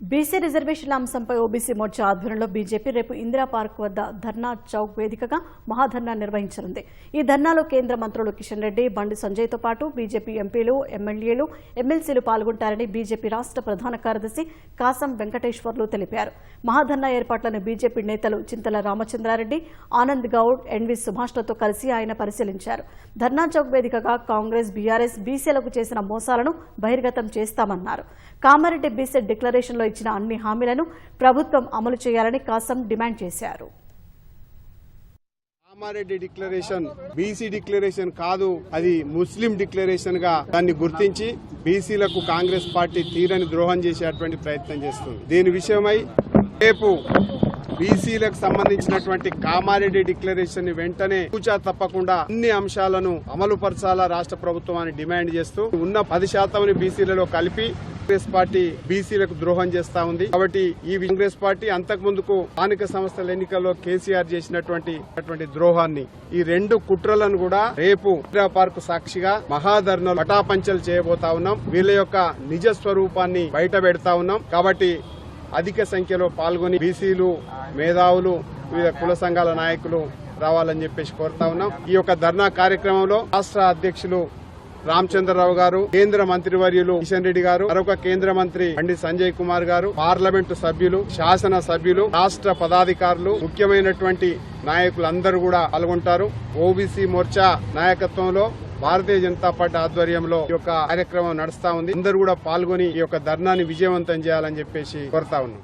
BC రిజర్వేషన్ల అంశంపై OBC Morcha ఆధ్వర్యంలో బీజేపీ రేపు ఇందిరా పార్క్ వద్ద ధర్నా చౌక్ వేదికగా మహాధర్నా నిర్వహించనుంది. ఈ ధర్నాలో కేంద్ర మంత్రులు కిషన్ రెడ్డి బండి సంజయ్తో పాటు బీజేపీ ఎంపీలు ఎమ్మెల్యేలు ఎమ్మెల్సీలు పాల్గొంటారని బీజేపీ రాష్ట్ర ప్రధాన కార్యదర్శి కాసం వెంకటేశ్వర్లు తెలిపారు. మహాధర్నా ఏర్పాట్లను బీజేపీ నేతలు చింతల రామచంద్రారెడ్డి ఆనంద్ గౌడ్ ఎన్వి సుభాష్లతో కలిసి ఆయన పరిశీలించారు. ధర్నా చౌక్ వేదికగా కాంగ్రెస్ బీఆర్ఎస్ బీసీలకు చేసిన మోసాలను బహిర్గతం చేస్తామన్నారు. కామారెడ్డి బీసీ డిక్లరేషన్లో ఇచ్చిన అన్ని హామీలను ప్రభుత్వం అమలు చేయాలని కాసం డిమాండ్ చేశారు. కామారెడ్డి డిక్లరేషన్ బీసీ డిక్లరేషన్ కాదు అది ముస్లిం డిక్లరేషన్గా దాన్ని గుర్తించి బీసీలకు కాంగ్రెస్ పార్టీ తీరని ద్రోహం చేసేటువంటి ప్రయత్నం చేస్తుంది. దీని విషయమై రేపు బీసీలకు సంబంధించినటువంటి కామారెడ్డి డిక్లరేషన్ని వెంటనే కూచా తప్పకుండా అన్ని అంశాలను అమలు పరచాలా రాష్ట్ర ప్రభుత్వాన్ని డిమాండ్ చేస్తూ ఉన్న పది శాతం బీసీలలో కలిపి కాంగ్రెస్ పార్టీ బీసీలకు ద్రోహం చేస్తా ఉంది. కాబట్టి ఈ కాంగ్రెస్ పార్టీ అంతకు ముందుకు స్థానిక సంస్థల ఎన్నికల్లో కేసీఆర్ చేసినటువంటి అటువంటి ద్రోహాన్ని ఈ రెండు కుట్రలను కూడా రేపు ఇందిరా పార్క్ సాక్షిగా మహాధర్నలు పటాపంచలు చేయబోతా ఉన్నాం. వీళ్ళ యొక్క నిజ స్వరూపాన్ని బయట పెడతా ఉన్నాం. కాబట్టి అధిక సంఖ్యలో పాల్గొని బీసీలు మేధావులు వివిధ కుల సంఘాల నాయకులు రావాలని చెప్పేసి కోరుతా ఉన్నాం. ఈ యొక్క ధర్నా కార్యక్రమంలో రాష్ట్ర అధ్యక్షులు రామచంద్రరావు గారు కేంద్ర మంత్రివర్యులు కిషన్ రెడ్డి గారు మరొక కేంద్ర మంత్రి బండి సంజయ్ కుమార్ గారు పార్లమెంటు సభ్యులు శాసన సభ్యులు రాష్ట్ర పదాధికారులు ముఖ్యమైనటువంటి నాయకులందరూ కూడా పాల్గొంటారు. ఓబీసీ మోర్చా నాయకత్వంలో భారతీయ జనతా పార్టీ ఆధ్వర్యంలో ఈ యొక్క కార్యక్రమం నడుస్తా ఉంది. అందరూ కూడా పాల్గొని ఈ యొక్క ధర్నాన్ని విజయవంతం చేయాలని చెప్పేసి కోరుతా ఉన్నాం.